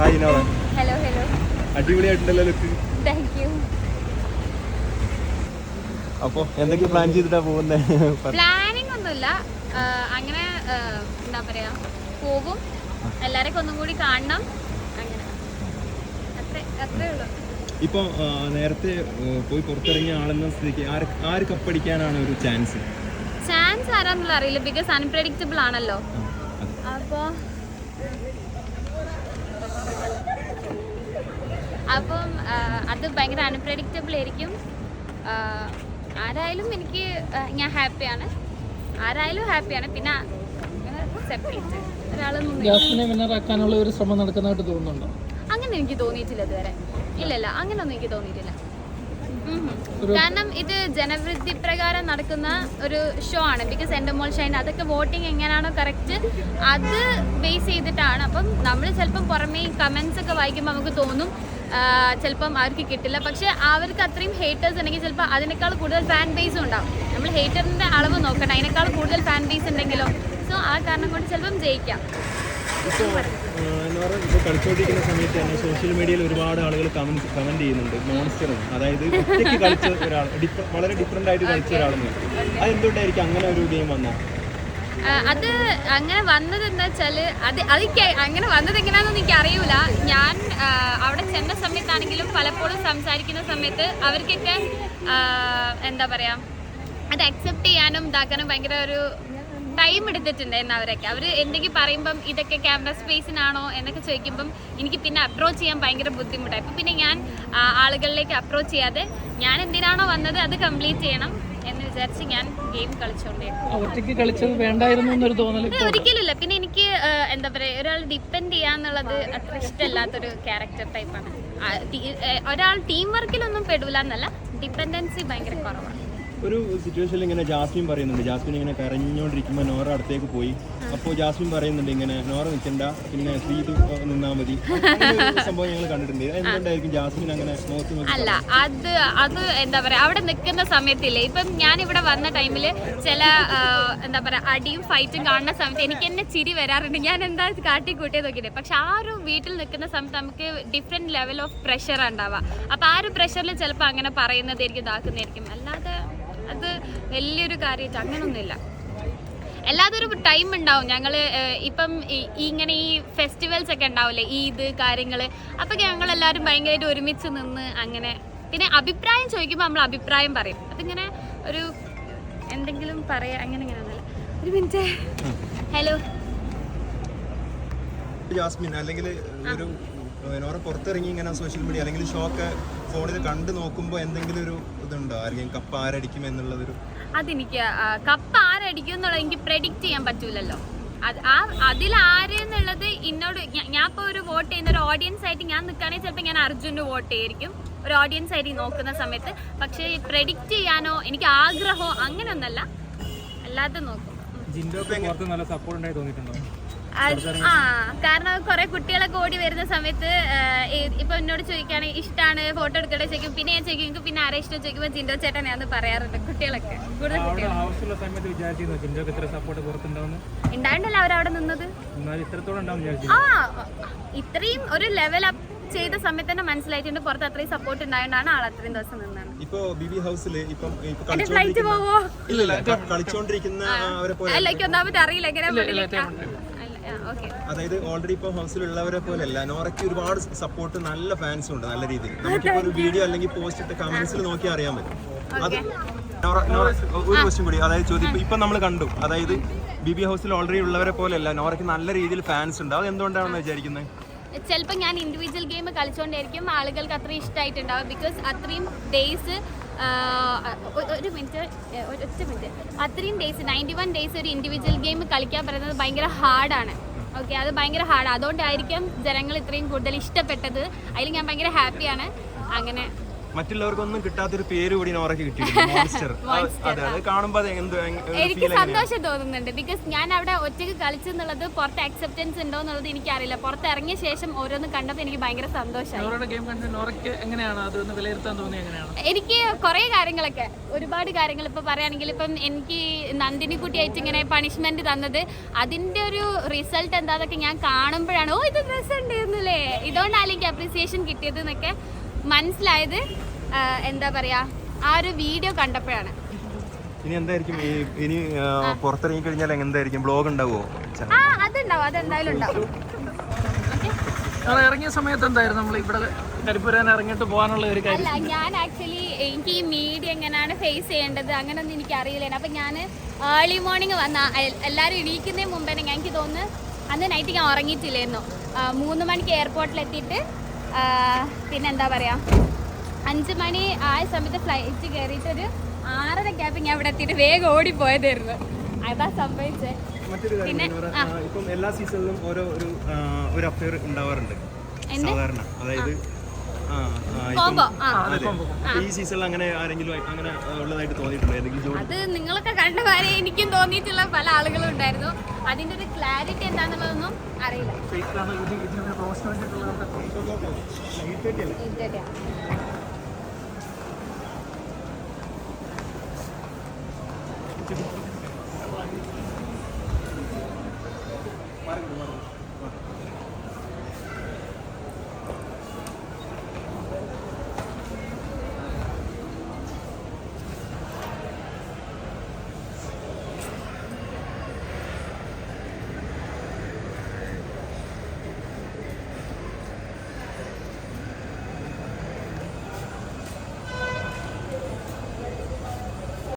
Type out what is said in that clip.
Hi Nora hello hello അടിപൊളിയായിട്ടുണ്ടല്ലോ look thank you അപ്പോൾ എന്തൊക്കെ പ്ലാൻ ചെയ്തിട്ടാ പോകുന്നത് പ്ലാനിങ് ഒന്നുമില്ല. അങ്ങനെ എന്താ പറയാ പോകും. എല്ലാരെയൊക്കെ ഒന്നും കൂടി കാണണം. അങ്ങനെ. അത്രേ അത്രേ ഉള്ളൂ. ഇപ്പോൾ നേരത്തെ പോയി പുറത്തിറങ്ങിയ ആളെന്ന സ്ഥിതിക്ക് ആര് ആര് കപ്പടിക്കാനാണ് ഒരു ചാൻസ് ചാൻസ് ആരാന്നുള്ള അറിയില്ല. ബിക്കോസ് അൺപ്രഡിക്റ്റബിൾ ആണല്ലോ. അപ്പോൾ അപ്പം അത് ഭയങ്കര അൺപ്രഡിക്റ്റബിൾ ആയിരിക്കും. ആരായാലും എനിക്ക് ഞാൻ ഹാപ്പിയാണ് ആരായാലും ഹാപ്പിയാണ് പിന്നെ സെപ്പറേറ്റ് ഒരാളൊന്നും അങ്ങനെ എനിക്ക് തോന്നിയിട്ടില്ല ഇതുവരെ. ഇല്ലല്ല ഇല്ല അങ്ങനെയൊന്നും എനിക്ക് തോന്നിയിട്ടില്ല. കാരണം ഇത് ജനവൃത്തി പ്രകാരം നടക്കുന്ന ഒരു ഷോ ആണ്. ബിക്കോസ് എന്റെ മോൾ ഷൈൻ അതൊക്കെ വോട്ടിംഗ് എങ്ങനെയാണോ കറക്റ്റ് അത് ബേസ് ചെയ്തിട്ടാണ്. അപ്പം നമ്മൾ ചിലപ്പം പുറമേ കമൻസ് ഒക്കെ വായിക്കുമ്പോൾ നമുക്ക് തോന്നും ചിലപ്പം അവർക്ക് കിട്ടില്ല. പക്ഷെ അവർക്ക് അത്രയും ഹേറ്റേഴ്സ് ഉണ്ടെങ്കിൽ ചിലപ്പോൾ അതിനേക്കാൾ കൂടുതൽ ഫാൻ ബേസും ഉണ്ടാവും. നമ്മൾ ഹേറ്ററിന്റെ അളവ് നോക്കണം അതിനേക്കാൾ കൂടുതൽ ഫാൻ ബേസ് ഉണ്ടെങ്കിലോ. സോ ആ കാരണം കൊണ്ട് ചിലപ്പം ജയിക്കാം. കളിച്ചുകൊണ്ടിരിക്കുന്ന സമയത്ത് തന്നെ സോഷ്യൽ മീഡിയയിൽ ഒരുപാട് ആളുകൾ കമന്റ് കമന്റ് ചെയ്യുന്നുണ്ട്. മോൺസ്റ്റർ അതായത് ഒറ്റയ്ക്ക് കളിച്ച ഒരാൾ വളരെ ഡിഫറെന്റ് ആയിട്ട് കളിച്ച ഒരാളെന്ന്. അതെന്തുകൊണ്ടായിരിക്കും അങ്ങനെ ഒരു ഗെയിം വന്നത് അത് അങ്ങനെ വന്നത് എന്താ വെച്ചാൽ അത് അത് അങ്ങനെ വന്നത് എങ്ങനെയാണെന്ന് എനിക്ക് അറിയൂല. ഞാൻ അവിടെ ചെന്ന സമയത്താണെങ്കിലും പലപ്പോഴും സംസാരിക്കുന്ന സമയത്ത് അവർക്കൊക്കെ എന്താ പറയാ അത് അക്സെപ്റ്റ് ചെയ്യാനും ഇതാക്കാനും ഭയങ്കര ഒരു ടൈം എടുത്തിട്ടുണ്ടായിരുന്നു അവരൊക്കെ. അവർ എന്തെങ്കിലും പറയുമ്പം ഇതൊക്കെ ക്യാമറ സ്പേസിനാണോ എന്നൊക്കെ ചോദിക്കുമ്പം എനിക്ക് പിന്നെ അപ്രോച്ച് ചെയ്യാൻ ഭയങ്കര ബുദ്ധിമുട്ടായി. അപ്പം പിന്നെ ഞാൻ ആളുകളിലേക്ക് അപ്രോച്ച് ചെയ്യാതെ ഞാൻ എന്തിനാണോ വന്നത് അത് കംപ്ലീറ്റ് ചെയ്യണം എന്ന് വിചാരിച്ച് ഞാൻ ഗെയിം കളിച്ചോണ്ടേ ഒരിക്കലുമില്ല. പിന്നെ എനിക്ക് എന്താ പറയുക ഒരാൾ ഡിപ്പെൻഡ് ചെയ്യാന്നുള്ളത് അത്ര ഇഷ്ടമല്ലാത്തൊരു ക്യാരക്ടർ ടൈപ്പാണ് ഒരാൾ ടീം വർക്കിലൊന്നും പെടൂല എന്നല്ല ഡിപ്പെൻഡൻസി ഭയങ്കര കുറവാണ്. ഒരു സിറ്റുവേഷനിൽ ഇങ്ങനെ ജാസ്മിൻ പറയുന്നുണ്ട്. ജാസ്മിൻ ഇങ്ങനെ കരഞ്ഞുകൊണ്ടിരിക്കുമ്പോൾ നോറ അടുത്തേക്ക് പോയി. അപ്പോൾ ജാസ്മിൻ പറയുന്നുണ്ട് ഇങ്ങനെ നോറ നിൽക്കണ്ട പിന്നെ ശ്രീതു നിന്നാ മതി. സംഭവം ഞങ്ങൾ കണ്ടിട്ടുണ്ട്. എന്തുകൊണ്ടായിരിക്കും ജാസ്മിൻ അങ്ങനെ നോക്കി അല്ല അത് അത് എന്താ പറയാ അവിടെ നിൽക്കുന്ന സമയത്തില്ലേ ഇപ്പം ഞാൻ ഇവിടെ വന്ന ടൈമിൽ ചില എന്താ പറയാ അടിയും ഫൈറ്റും കാണുന്ന സമയത്ത് എനിക്ക് എന്നെ ചിരി വരാറുണ്ട്. ഞാൻ എന്താ കാട്ടി കൂട്ടിയത് നോക്കിയിട്ട് പക്ഷെ ആ ഒരു വീട്ടിൽ നിൽക്കുന്ന സമയത്ത് നമുക്ക് ഡിഫറെന്റ് ലെവൽ ഓഫ് പ്രഷർ ഉണ്ടാവുക. അപ്പൊ ആ ഒരു പ്രഷറിൽ ചിലപ്പോൾ അങ്ങനെ പറയുന്നതായിരിക്കും ഇതാക്കുന്നതായിരിക്കും. അല്ലാതെ അത് വലിയൊരു കാര്യമായിട്ട് അങ്ങനൊന്നുമില്ല. അല്ലാതെ ഒരു ടൈം ഉണ്ടാവും ഞങ്ങൾ ഇപ്പം ഇങ്ങനെ ഈ ഫെസ്റ്റിവൽസ് ഒക്കെ ഉണ്ടാവില്ലേ? ഈദ് കാര്യങ്ങൾ അപ്പോൾ ഞങ്ങൾ എല്ലാവരും ഭയങ്കരമായിട്ട് ഒരുമിച്ച് നിന്ന് അങ്ങനെ പിന്നെ അഭിപ്രായം ചോദിക്കുമ്പോൾ നമ്മൾ അഭിപ്രായം പറയും. അതിങ്ങനെ ഒരു എന്തെങ്കിലും പറയാ അങ്ങനെ ഇങ്ങനെ ഒന്നല്ല ഒരു മിനിറ്റ്. ഹലോ ജാസ്മിൻ അല്ലെങ്കിൽ ഒരു പുറത്തിറങ്ങി ഇങ്ങനെ സോഷ്യൽ മീഡിയ അല്ലെങ്കിൽ ഷോക്ക് ഫോണിൽ കണ്ടു നോക്കുമ്പോൾ എന്തെങ്കിലും ഒരു ഇതുണ്ടോ? ആരെങ്കിലും കപ്പ് ആരടിക്കും എന്നുള്ളതൊരു അതെനിക്ക് കപ്പ് ആരടിക്കും എന്നുള്ളത് എനിക്ക് പ്രെഡിക്റ്റ് ചെയ്യാൻ പറ്റൂലല്ലോ. അത് ആ അതിൽ ആര് എന്നുള്ളത് എന്നോട് ഞാൻ ഇപ്പോൾ ഒരു വോട്ട് ചെയ്യുന്ന ഒരു ഓഡിയൻസ് ആയിട്ട് ഞാൻ നിൽക്കുകയാണെങ്കിൽ ചിലപ്പോൾ ഞാൻ അർജുന് വോട്ട് ചെയ്യായിരിക്കും ഒരു ഓഡിയൻസ് ആയിട്ട് നോക്കുന്ന സമയത്ത്. പക്ഷേ പ്രെഡിക്റ്റ് ചെയ്യാനോ എനിക്ക് ആഗ്രഹമോ അങ്ങനെയൊന്നല്ല. അല്ലാതെ നോക്കും. ജിൻഡോക്ക് നല്ല സപ്പോർട്ട് ഉണ്ടായി തോന്നിയിട്ടുണ്ടോ? ആ കാരണം കുറെ കുട്ടികളൊക്കെ ഓടി വരുന്ന സമയത്ത് ഇപ്പൊ എന്നോട് ചോദിക്കുകയാണെങ്കിൽ ഇഷ്ടമാണ് ഫോട്ടോ എടുക്കട്ടെ ചോദിക്കും. പിന്നെ ഞാൻ ചോദിക്കും "നിങ്ങൾക്ക് പിന്നെ ആരെ ഇഷ്ടം? ചോദിക്കുമ്പോൾ ജിൻഡോ ചേട്ടനെയാന്ന് പറയാറുണ്ട് കുട്ടികളൊക്കെ. കൂടുതൽ ഉണ്ടായിട്ടല്ലോ അവരവിടെ നിന്നത്. ആ ഇത്രയും ഒരു ലെവൽ അപ്പ് ചെയ്ത സമയത്ത് തന്നെ മനസ്സിലായിട്ടുണ്ട് പുറത്ത് അത്രയും സപ്പോർട്ട് ഉണ്ടായതുകൊണ്ടാണ് ആൾ അത്രയും ദിവസം നിന്നത്. ഇപ്പൊ ബിബി ഹൗസിൽ ഫ്ലൈറ്റ് പോവോ? ഇല്ല കളിച്ചോണ്ടിരിക്കുന്ന ഒന്നാമത് അറിയില്ല എങ്ങനെ അതായത് ഓൾറെഡി ഇപ്പൊ ഹൗസിലുള്ളവരെ പോലെയല്ല നോറയ്ക്ക് ഒരുപാട് സപ്പോർട്ട് നല്ല ഫാൻസ് ഉണ്ട് നല്ല രീതിയിൽ. നമുക്കിപ്പോ ഒരു വീഡിയോ അല്ലെങ്കിൽ പോസ്റ്റ് ഇട്ട് കമന്റ്സിൽ നോക്കി അറിയാൻ പറ്റും. അത് നോറ നോറ ഒരു ക്വസ്റ്റ്യൻ കൂടി. അതായത് ചോദ്യം ഇപ്പൊ നമ്മൾ കണ്ടു. അതായത് ബി ബി ഹൗസിൽ ഓൾറെഡി ഉള്ളവരെ പോലെ അല്ല നോറയ്ക്ക് നല്ല രീതിയിൽ ഫാൻസ് ഉണ്ട്. അത് എന്തുകൊണ്ടാണെന്ന് വിചാരിക്കുന്നത് ചിലപ്പോൾ ഞാൻ ഇൻഡിവിജ്വൽ ഗെയിം കളിച്ചുകൊണ്ടായിരിക്കും ആളുകൾക്ക് അത്രയും ഇഷ്ടമായിട്ടുണ്ടാവും ബിക്കോസ് അത്രയും ഡേയ്സ് ഒരു മിനിറ്റ് ഒറ്റ മിനിറ്റ് അത്രയും ഡേയ്സ് നയന്റി വൺ ഡേയ്സ് ഒരു ഇൻഡിവിജ്വൽ ഗെയിം കളിക്കാൻ പറയുന്നത് ഭയങ്കര ഹാർഡാണ് ഓക്കെ അത് ഭയങ്കര ഹാർഡ് അതുകൊണ്ടായിരിക്കും ജനങ്ങൾ ഇത്രയും കൂടുതൽ ഇഷ്ടപ്പെട്ടത്. അതിൽ ഞാൻ ഭയങ്കര ഹാപ്പിയാണ് അങ്ങനെ. മറ്റുള്ളവർക്കൊന്നും കിട്ടാത്തൊരു പേര് കൂടി നോറയ്ക്ക് കിട്ടിയിട്ടുണ്ട്. മോൺസ്റ്റർ അതെ അത് കാണുമ്പോൾ എന്ത് എനിക്ക് സന്തോഷം തോന്നുന്നുണ്ട്. ബിക്കോസ് ഞാൻ അവിടെ ഒറ്റയ്ക്ക് കളിച്ചെന്നുള്ളത് പുറത്ത് അക്സെപ്റ്റൻസ് ഉണ്ടോ എന്നുള്ളത് എനിക്കറിയില്ല. പുറത്ത് ഇറങ്ങിയ ശേഷം ഓരോന്ന് കണ്ടപ്പോൾ എനിക്ക് ഭയങ്കര സന്തോഷമായി എനിക്ക് കുറേ കാര്യങ്ങളൊക്കെ ഒരുപാട് കാര്യങ്ങൾ ഇപ്പൊ പറയുകയാണെങ്കിൽ ഇപ്പം എനിക്ക് നന്ദിനി കുട്ടിയായിട്ട് ഇങ്ങനെ പണിഷ്മെന്റ് തന്നത് അതിന്റെ ഒരു റിസൾട്ട് എന്താന്നൊക്കെ ഞാൻ കാണുമ്പോഴാണ് ഓ ഇത് രസമുണ്ട് എന്നല്ലേ ഇതുകൊണ്ടാണ് എനിക്ക് അപ്രീസിയേഷൻ കിട്ടിയത് എന്നൊക്കെ മനസ്സിലായത് എന്താ പറയാ ആ ഒരു വീഡിയോ കണ്ടപ്പോഴാണ്. ഇനി എന്തായിരിക്കും? ഈ ഇനി പുറത്തിറങ്ങി കഴിഞ്ഞാൽ എന്തായിരിക്കും? ബ്ലോഗ് ഉണ്ടാവുമോ ആ അതുണ്ടാവും അതെന്തായാലും ഉണ്ടാവും. ഇറങ്ങിയ സമയത്ത് എന്തായിരുന്നു? നമ്മൾ ഇവിടെ കരിപ്പുരാൻ ഇറങ്ങിയിട്ട് പോകാനുള്ള ഒരു കാര്യം? അല്ല ഞാൻ ആക്ച്വലി എനിക്ക് ഈ മീഡിയ എങ്ങനെയാണ് ഫേസ് ചെയ്യേണ്ടത് അങ്ങനെയൊന്നും എനിക്ക് അറിയില്ല അപ്പം ഞാൻ ഏർലി മോർണിംഗ് വന്ന എല്ലാരും എല്ലാവരും ഇടിക്കുന്നതിന് മുമ്പേ എനിക്ക് തോന്നുന്നു അന്ന് നൈറ്റ് ഞാൻ ഉറങ്ങിയിട്ടില്ലായിരുന്നു. മൂന്ന് മണിക്ക് എയർപോർട്ടിൽ എത്തിയിട്ട് ആ, പിന്നെന്താ പറയാ? അഞ്ച് മണി ആ സമയത്ത് ഫ്ലൈറ്റ് കയറിയിട്ടൊരു ആറരയ്ക്കായപ്പോൾ ഞാൻ ഇവിടെ എത്തിയിട്ട് വേഗം ഓടി ഓടിപ്പോയതായിരുന്നു. അതാ സംഭവിച്ചത് പിന്നെ, ഇപ്പം എല്ലാ സീസണിലും ഓരോ ഒരു ഒരു അഫയർ ഉണ്ടാവാറുണ്ട്. സാധാരണ. അതായത് ഈ സീസണിൽ അങ്ങനെ ആരെങ്കിലും ആയി- അങ്ങനെ ഉള്ളതായിട്ട് തോന്നിയിട്ടുണ്ടോ? അത് നിങ്ങളൊക്കെ കണ്ട കാര്യം എനിക്കും തോന്നിയിട്ടുള്ള പല ആളുകളും ഉണ്ടായിരുന്നു. അതിന്റെ ഒരു ക്ലാരിറ്റി എന്താണെന്നുള്ളതൊന്നും അറിയില്ല. ഇല്ല.